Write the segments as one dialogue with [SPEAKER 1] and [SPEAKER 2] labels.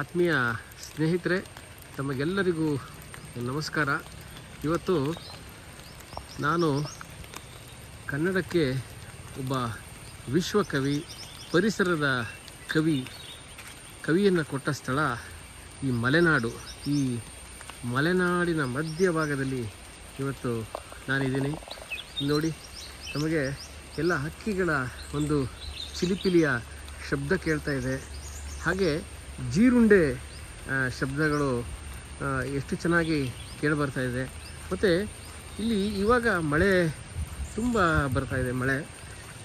[SPEAKER 1] ಆತ್ಮೀಯ ಸ್ನೇಹಿತರೆ, ತಮಗೆಲ್ಲರಿಗೂ ನಮಸ್ಕಾರ. ಇವತ್ತು ನಾನು ಕನ್ನಡಕ್ಕೆ ಒಬ್ಬ ವಿಶ್ವಕವಿ ಪರಿಸರದ ಕವಿ, ಕವಿಯನ್ನು ಕೊಟ್ಟ ಸ್ಥಳ ಈ ಮಲೆನಾಡು. ಈ ಮಲೆನಾಡಿನ ಮಧ್ಯಭಾಗದಲ್ಲಿ ಇವತ್ತು ನಾನಿದ್ದೀನಿ. ನೋಡಿ, ನಮಗೆ ಎಲ್ಲ ಹಕ್ಕಿಗಳ ಒಂದು ಚಿಲಿಪಿಲಿಯ ಶಬ್ದ ಕೇಳ್ತಾ ಇದೆ. ಹಾಗೆ ಜೀರುಂಡೆ ಶಬ್ದಗಳು ಎಷ್ಟು ಚೆನ್ನಾಗಿ ಕೇಳಿಬರ್ತಾ ಇದೆ. ಮತ್ತು ಇಲ್ಲಿ ಇವಾಗ ಮಳೆ ತುಂಬ ಇದೆ, ಮಳೆ.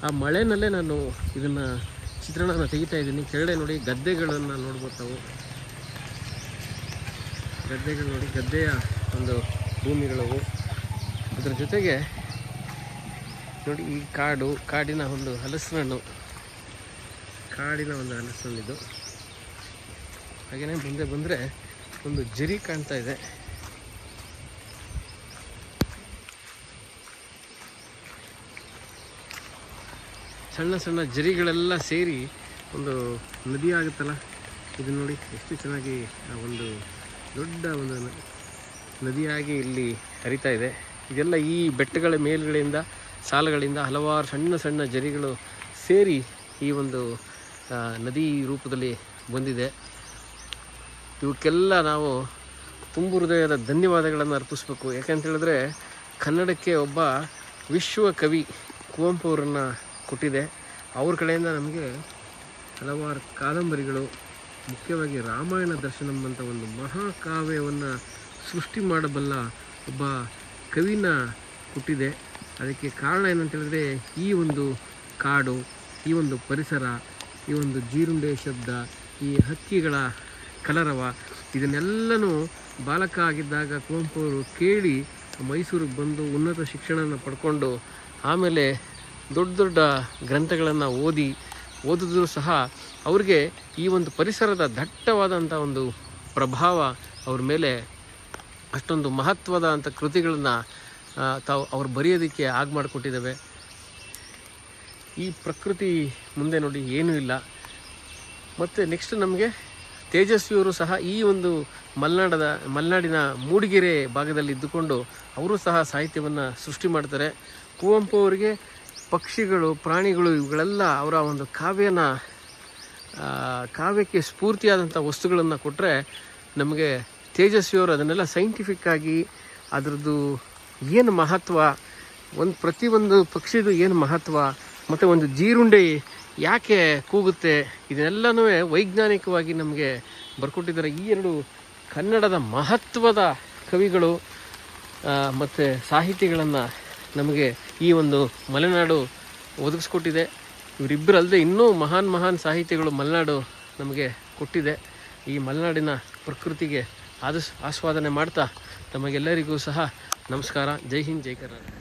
[SPEAKER 1] ಆ ಮಳೆನಲ್ಲೇ ನಾನು ಇದನ್ನು ಚಿತ್ರಣನ ತೆಗಿತಾ ಇದ್ದೀನಿ. ಕೆಳಗಡೆ ನೋಡಿ ಗದ್ದೆಗಳನ್ನು ನೋಡ್ಬೋದು ಗದ್ದೆಗಳು ನೋಡಿ, ಗದ್ದೆಯ ಒಂದು ಭೂಮಿಗಳವು. ಅದರ ಜೊತೆಗೆ ನೋಡಿ ಈ ಕಾಡು, ಕಾಡಿನ ಒಂದು ಹಲಸಿನಣ್ಣು ಕಾಡಿನ ಒಂದು ಹಲಸಿನಣ್ಣಿದು ಹಾಗೆಯೇ ಮುಂದೆ ಬಂದರೆ ಒಂದು ಜರಿ ಕಾಣ್ತಾ ಇದೆ. ಸಣ್ಣ ಸಣ್ಣ ಜರಿಗಳೆಲ್ಲ ಸೇರಿ ಒಂದು ನದಿ ಆಗುತ್ತಲ್ಲ? ಇದು ನೋಡಿ ಎಷ್ಟು ಚೆನ್ನಾಗಿ ಒಂದು ದೊಡ್ಡ ಒಂದು ನದಿಯಾಗಿ ಇಲ್ಲಿ ಹರಿತಾ ಇದೆ. ಇದೆಲ್ಲ ಈ ಬೆಟ್ಟಗಳ ಮೇಲುಗಳಿಂದ ಸಾಲುಗಳಿಂದ ಹಲವಾರು ಸಣ್ಣ ಸಣ್ಣ ಜರಿಗಳು ಸೇರಿ ಈ ಒಂದು ನದಿ ರೂಪದಲ್ಲಿ ಬಂದಿದೆ. ಇವಕ್ಕೆಲ್ಲ ನಾವು ತುಂಬು ಹೃದಯದ ಧನ್ಯವಾದಗಳನ್ನು ಅರ್ಪಿಸ್ಬೇಕು. ಯಾಕಂತ ಹೇಳಿದ್ರೆ ಕನ್ನಡಕ್ಕೆ ಒಬ್ಬ ವಿಶ್ವ ಕವಿ ಕುವೆಂಪು ಅವರನ್ನು ಕೊಟ್ಟಿದೆ. ಅವ್ರ ಕಡೆಯಿಂದ ನಮಗೆ ಹಲವಾರು ಕಾದಂಬರಿಗಳು, ಮುಖ್ಯವಾಗಿ ರಾಮಾಯಣ ದರ್ಶನಂ ಅಂತ ಒಂದು ಮಹಾಕಾವ್ಯವನ್ನು ಸೃಷ್ಟಿ ಮಾಡಬಲ್ಲ ಒಬ್ಬ ಕವಿನ ಕೊಟ್ಟಿದೆ. ಅದಕ್ಕೆ ಕಾರಣ ಏನಂತ ಹೇಳಿದ್ರೆ ಈ ಒಂದು ಕಾಡು, ಈ ಒಂದು ಪರಿಸರ, ಈ ಒಂದು ಜೀರುಂಡೆ ಶಬ್ದ, ಈ ಹಕ್ಕಿಗಳ ಕಲರವ. ಇದನ್ನೆಲ್ಲನೂ ಬಾಲಕ ಆಗಿದ್ದಾಗ ಕುವೆಂಪು ಅವರು ಕೇಳಿ ಮೈಸೂರಿಗೆ ಬಂದು ಉನ್ನತ ಶಿಕ್ಷಣವನ್ನು ಪಡ್ಕೊಂಡು ಆಮೇಲೆ ದೊಡ್ಡ ದೊಡ್ಡ ಗ್ರಂಥಗಳನ್ನು ಓದಿ, ಓದಿದ್ರು ಸಹ ಅವ್ರಿಗೆ ಈ ಒಂದು ಪರಿಸರದ ದಟ್ಟವಾದಂಥ ಒಂದು ಪ್ರಭಾವ ಅವ್ರ ಮೇಲೆ ಅಷ್ಟೊಂದು ಮಹತ್ವದ ಅಂಥ ಕೃತಿಗಳನ್ನು ತಾವು ಅವ್ರು ಬರೆಯೋದಕ್ಕೆ ಆಗ ಮಾಡಿಕೊಟ್ಟಿದ್ದಾವೆ. ಈ ಪ್ರಕೃತಿ ಮುಂದೆ ನೋಡಿ ಏನೂ ಇಲ್ಲ. ಮತ್ತು ನೆಕ್ಸ್ಟ್ ನಮಗೆ ತೇಜಸ್ವಿಯವರು ಸಹ ಈ ಒಂದು ಮಲೆನಾಡದ, ಮಲೆನಾಡಿನ ಮೂಡಿಗೆರೆ ಭಾಗದಲ್ಲಿ ಇದ್ದುಕೊಂಡು ಅವರು ಸಹ ಸಾಹಿತ್ಯವನ್ನು ಸೃಷ್ಟಿ ಮಾಡ್ತಾರೆ. ಕುವೆಂಪು ಅವರಿಗೆ ಪಕ್ಷಿಗಳು, ಪ್ರಾಣಿಗಳು ಇವುಗಳೆಲ್ಲ ಅವರ ಒಂದು ಕಾವ್ಯನ ಕಾವ್ಯಕ್ಕೆ ಸ್ಫೂರ್ತಿಯಾದಂಥ ವಸ್ತುಗಳನ್ನು ಕೊಟ್ಟರೆ ನಮಗೆ ತೇಜಸ್ವಿಯವರು ಅದನ್ನೆಲ್ಲ ಸೈಂಟಿಫಿಕ್ ಆಗಿ ಅದರದ್ದು ಏನು ಮಹತ್ವ, ಒಂದು ಪ್ರತಿಯೊಂದು ಪಕ್ಷಿದು ಏನು ಮಹತ್ವ ಮತ್ತು ಒಂದು ಜೀರುಂಡೆ ಯಾಕೆ ಕೂಗುತ್ತೆ? ಇದನ್ನೆಲ್ಲನೂ ವೈಜ್ಞಾನಿಕವಾಗಿ ನಮಗೆ ಬರ್ಕೊಟ್ಟಿದ್ದಾರೆ. ಈ ಎರಡು ಕನ್ನಡದ ಮಹತ್ವದ ಕವಿಗಳು ಮತ್ತು ಸಾಹಿತಿಗಳನ್ನು ನಮಗೆ ಈ ಒಂದು ಮಲೆನಾಡು ಒದಗಿಸ್ಕೊಟ್ಟಿದೆ. ಇವರಿಬ್ಬರಲ್ಲದೆ ಇನ್ನೂ ಮಹಾನ್ ಮಹಾನ್ ಸಾಹಿತಿಗಳು ಮಲೆನಾಡು ನಮಗೆ ಕೊಟ್ಟಿದೆ. ಈ ಮಲೆನಾಡಿನ ಪ್ರಕೃತಿಗೆ ಆದಸ್, ಆಸ್ವಾದನೆ ಮಾಡ್ತಾ ತಮಗೆಲ್ಲರಿಗೂ ಸಹ ನಮಸ್ಕಾರ. ಜೈ ಹಿಂದ್, ಜೈ ಕರ್ನಾಟಕ.